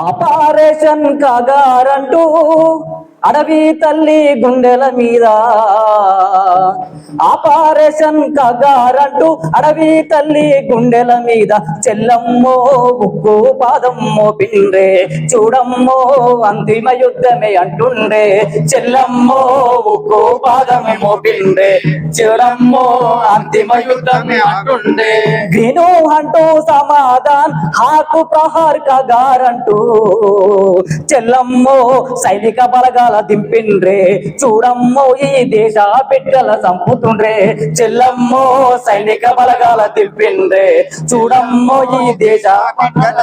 Operation కాగారంటూ అడవి తల్లి గుండెల మీద ఆపరేషన్ కగారంటూ అడవి తల్లి గుండెల మీద చెల్లమ్మో ఉక్కు పాదమ్మో పిండ్రే చూడమ్మో అంతిమ యుద్ధమే అంటుండే చెల్లమ్మో ఉక్కు పాదమేమో పిండ్రే చూడమ్మో అంతిమ యుద్ధమే అంటుండే గ్రీను అంటూ సమాధాన్ హాకు ప్రహార్ కగారంటూ చెల్లమ్మో సైనిక బలగాల దింపిండ్రే చూడమ్మో ఈ దేశ బిడ్డ గల సంపుతుండ్రే చెల్లమ్మో సైనిక బలగాల తిప్పిండ్రే. చూడమ్మో ఈ దేశ బిడ్డల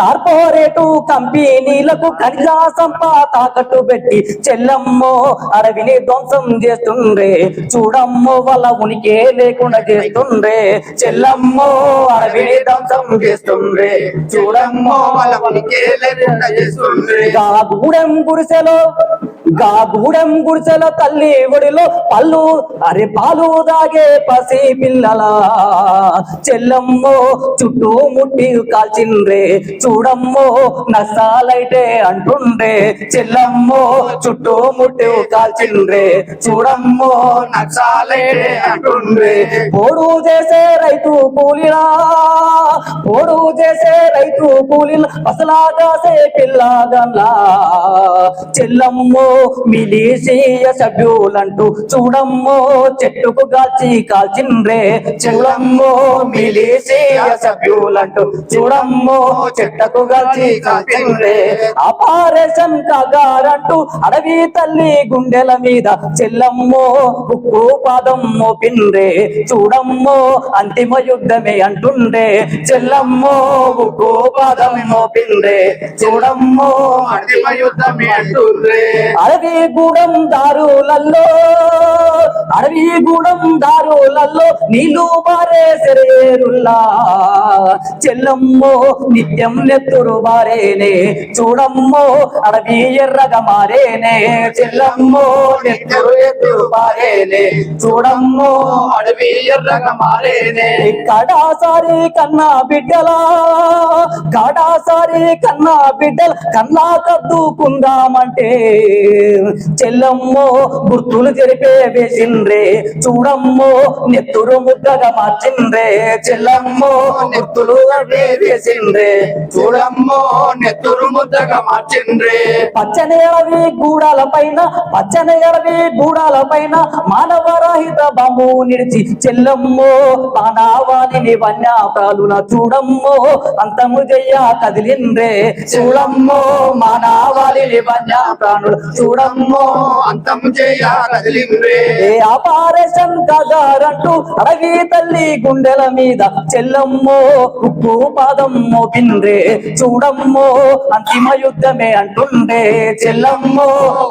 కార్పొరేటు కంపెనీలకు ఖనిజ సంపా తాకట్టు పెట్టి చెల్లమ్మో అడవిని ధ్వంసం చేస్తుండ్రే. చూడమ్మో వాళ్ళ ఉనికి లేకుండా చేస్తుండ్రే. చెల్లమ్మో అడవిని ధ్వంసం చేస్తుండ్రే. చూడమ్మో వాళ్ళ ఉనికి లేకుండా చేస్తుండ్రే. గూడెం గుడిసెలో గా గూడెం తల్లి ఒడిలో పళ్ళు అరే పాలు దాగే పసి పిల్లల. చెల్లమ్మో చుట్టూ ముట్టి కాల్చిండ్రే చూడమ్మో నసాలైతే అంటుండ్రే. చెల్లమ్మో చుట్టూ ముట్టి కాల్చిండ్రే చూడమ్మో నక్సలైటే అంటుండ్రే. పోడు చేసే రైతు కూలిలా పోడు చేసే రైతు కూలిలా అసలా కాసే పిల్లగల్లా చెల్లమ్మో మిలీసియ సభ్యులంటూ చూడమ్మో చెట్టుకు కాల్చి కాల్చిండ్రే చూడమ్మో మిలీసియ సభ్యులంటూ చూడమ్మో చెట్టుకు కాల్చి కాల్చిండ్రే అపారేషన్ కాగారంటూ అడవి తల్లి గుండెల మీద చెల్లమ్మో ఉక్కు పాదం మోపిండ్రే. చూడమ్మో అంతిమ యుద్ధమే అంటుండే చెల్లమ్మో ఉక్కు పాదం మోపిండ్రే. చూడమ్మో అంతిమ యుద్ధమే అంటుండ్రే. అరవే గూడెం దారులల్లో అడవి గుణం దారులల్లో నీళ్ళు బారే సెరేరుల్లా. చెల్లమ్మో నిత్యం నెత్తురు బారేనే. చూడమ్మో అడవి ఎర్రగ మారేనే. చెల్లమ్మో నెత్తురు ఎత్తురు బారేనే. చూడమ్మో అడవి ఎర్రగ మారేనే. కడాసారి కన్నా బిడ్డలా. కడాసారి కన్నా బిడ్డల కన్నా కద్దుకుందామంటే. చెల్లమ్మో గుర్తులు జరిపే వేసిండ్రే చూడమ్మో నెత్తురు ముద్దగా మార్చిండ్రే. చెల్లమ్మో జరిపే వేసిండ్రే. చూడమ్మో నెత్తురు ముద్దగా మార్చిండ్రే. పచ్చని అడవి గూడాల పైన పచ్చని అడవి గూడాల పైన మానవరహిత బాంబు నిడిచి చెల్లమ్మో మానవాళిని వన్యాప్రాలున చూడమ్మో అంతము జయ్య కదిలిండ్రే. చూడమ్మో మానవాళిని వన్యాప్రాణులు చూడమ్మో అంతము చేయ కదిలిండ్రే. ఏ ఆపరేషన్ కగారంటూ అడవి తల్లి గుండెల మీద చెల్లమ్మో ఉప్పు పాదం మోపిండ్రే చూడమ్మో అంతిమ యుద్ధమే అంటుండే చెల్లమ్మో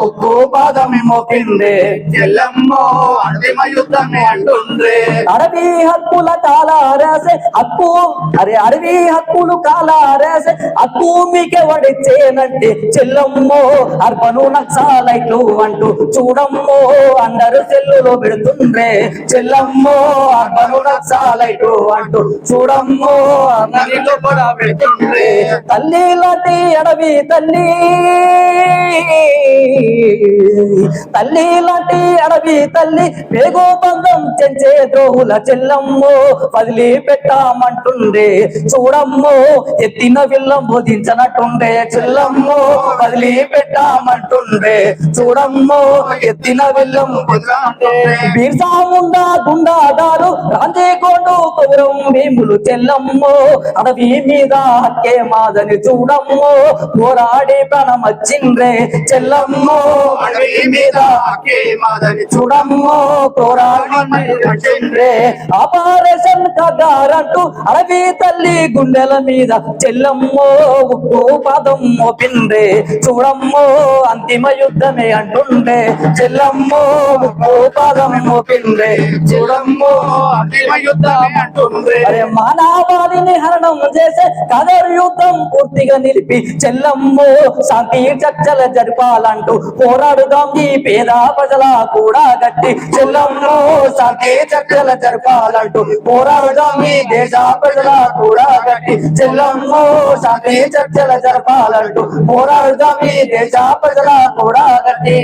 ఉప్పు పాదం మోపిండ్రే చెల్లమ్మో అంతిమ యుద్ధమే అంటుండ్రే అడవి హక్కుల కాలారేసే హక్కు అరే అడవి హక్కులు కాలారేసే హక్కు మీకెవడిచ్చేనంటే చెల్లమ్మో అర్పను నక్సాలైట్లు అంటూ చూడమ్మో అందరు సెల్లులో పెడుతుండ్రే. చెల్లమ్మో అర్పను నక్సాలైట్లు అంటూ చూడమ్మో అందరిలో కూడా పెడుతుండ్రే. తల్లి లాంటి అడవి తల్లి తల్లి లాంటి అడవి తల్లి పేగో బంధం చెంచే ద్రోహుల చెల్లమ్మో వదిలి పెట్టామంటుండే చూడమ్మో ఎత్తిన విల్లం బోధించనట్టుండే. చెల్లమ్మో వదిలి పెట్టామంటుండే చూడమ్మో ఎత్తిన విల్లం బీర్సా ముండా గుండాదారు రాంజేకోండు కౌరం భీములు చెల్లమ్మో అడవి మీద హక్కే మాదని చూడమ్మో పోరాడి ప్రాణమచ్చిండ్రే చెల్లమ్మో అడవి మీద అక్కే మాదని చూడమ్మో పోరాడి ఆపరేషన్ కగారంటూ అడవి తల్లి గుండెల మీద చెల్లమ్మో ఉప్పు పాదం మోపిండ్రే చూడమ్మో అంతిమ యుద్ధమే అంటుండే చెల్లమ్మో ఉప్పు పాదం మోపిండే చూడమ్మో అంతిమ యుద్ధమే అంటుండ్రే అరే మానవాళిని హరణం చేసే కదర్ యుద్ధం పూర్తిగా నిలిపి చెల్లమ్మో శాంతి చర్చల జరపాలంటూ పోరాడుదాం ఈ పేద ప్రజల కూడా గట్టి. చెల్లమ్మో శాంతి చర్చల జరపాలంటూ పోరాడుదాం ఈ దేశ ప్రజల కూడా గట్టి. చెల్లమ్మో శాంతి చర్చల జరపాలంటూ పోరాడుదాం ఈ దేశ ప్రజల కూడా గట్టి.